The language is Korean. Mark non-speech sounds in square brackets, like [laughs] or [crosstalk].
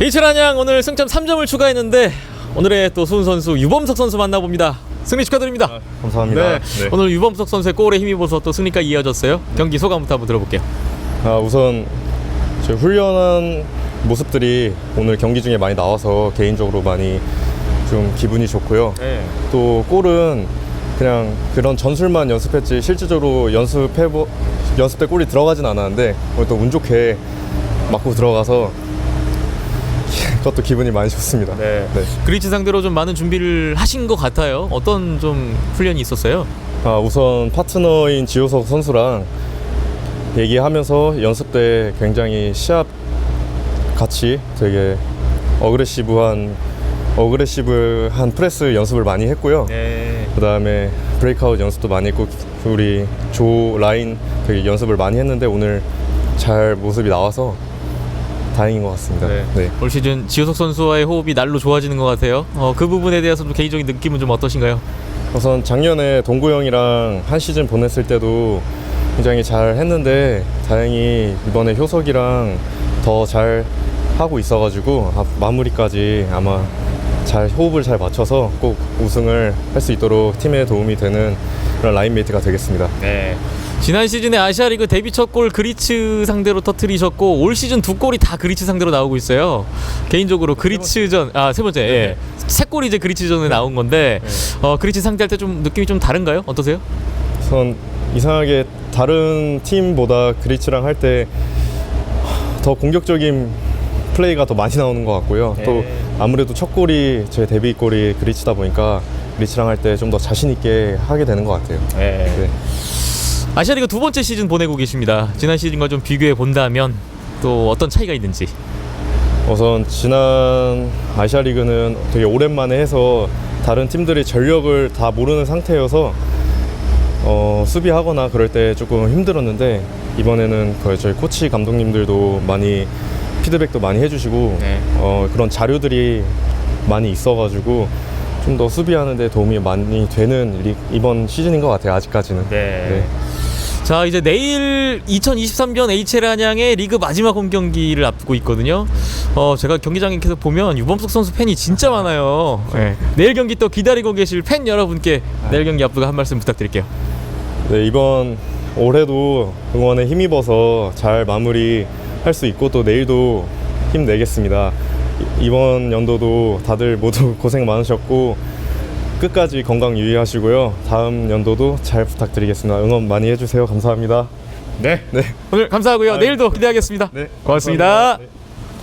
이철 한양 오늘 승점 3점을 추가했는데 오늘의 또 수훈 선수 유범석 선수 만나봅니다. 승리 축하드립니다. 감사합니다. 네. 오늘 유범석 선수의 골에 힘입어서 또 승리까지 이어졌어요. 경기 소감부터 한번 들어볼게요. 아, 우선 저 훈련한 모습들이 오늘 경기 중에 많이 나와서 개인적으로 많이 좀 기분이 좋고요. 네. 또 골은 그냥 그런 전술만 연습했지 실질적으로 연습해 연습 때 골이 들어가진 않았는데 오늘 또 운 좋게 맞고 들어가서 그것도 기분이 많이 좋습니다. 네. 네. 그리치 상대로 좀 많은 준비를 하신 것 같아요. 어떤 좀 훈련이 있었어요? 아, 우선 파트너인 지효석 선수랑 얘기하면서 연습 때 굉장히 시합 같이 되게 어그레시브한 어그레시브한 프레스 연습을 많이 했고요. 네. 그 다음에 브레이크아웃 연습도 많이 했고 우리 조 라인 되게 연습을 많이 했는데 오늘 잘 모습이 나와서 다행인 것 같습니다. 네. 네. 올 시즌 지효석 선수와의 호흡이 날로 좋아지는 것 같아요. 어, 그 부분에 대해서 좀 개인적인 느낌은 좀 어떠신가요? 우선 작년에 동구 형이랑 한 시즌 보냈을 때도 굉장히 잘 했는데 다행히 이번에 효석이랑 더 잘 하고 있어가지고 아, 마무리까지 아마 잘 호흡을 잘 맞춰서 꼭 우승을 할 수 있도록 팀에 도움이 되는 그런 라인메이트가 되겠습니다. 네. 지난 시즌에 아시아리그 데뷔 첫 골 그리츠 상대로 터트리셨고 올 시즌 두 골이 다 그리츠 상대로 나오고 있어요. 개인적으로 그리츠전 아 세 번째 예. 세 골이 이제 그리츠전에 나온 건데 어 그리츠 상대할 때 좀 느낌이 좀 다른가요? 어떠세요? 우선 이상하게 다른 팀보다 그리츠랑 할 때 더 공격적인 플레이가 더 많이 나오는 것 같고요. 네. 또 아무래도 첫 골이 제 데뷔 골이 그리츠다 보니까 그리츠랑 할 때 좀 더 자신 있게 하게 되는 것 같아요. 네. 아시아리그 두 번째 시즌 보내고 계십니다. 지난 시즌과 좀 비교해 본다면 또 어떤 차이가 있는지. 우선 지난 아시아 리그는 되게 오랜만에 해서 다른 팀들의 전력을 다 모르는 상태여서 어, 수비하거나 그럴 때 조금 힘들었는데 이번에는 거의 저희 코치 감독님들도 많이 피드백도 많이 해주시고 네. 어, 그런 자료들이 많이 있어가지고 좀 더 수비하는데 도움이 많이 되는 리, 이번 시즌인 것 같아요 아직까지는. 네. 자 이제 내일 2023년 HL 안양의 리그 마지막 홈 경기를 앞두고 있거든요. 어 제가 경기장에 계속 보면 유범석 선수 팬이 진짜 많아요. 네. 내일 경기 또 기다리고 계실 팬 여러분께 내일 경기 앞두고 한 말씀 부탁드릴게요. 네, 이번 올해도 응원에 힘입어서 잘 마무리 할 수 있고 또 내일도 힘내겠습니다. 이- 이번 연도도 다들 모두 [laughs] 고생 많으셨고 끝까지 건강 유의하시고요. 다음 연도도 잘 부탁드리겠습니다. 응원 많이 해주세요. 감사합니다. 네. 네. 오늘 감사하고요. 아유. 내일도 기대하겠습니다. 네, 고맙습니다. 감사합니다. 네.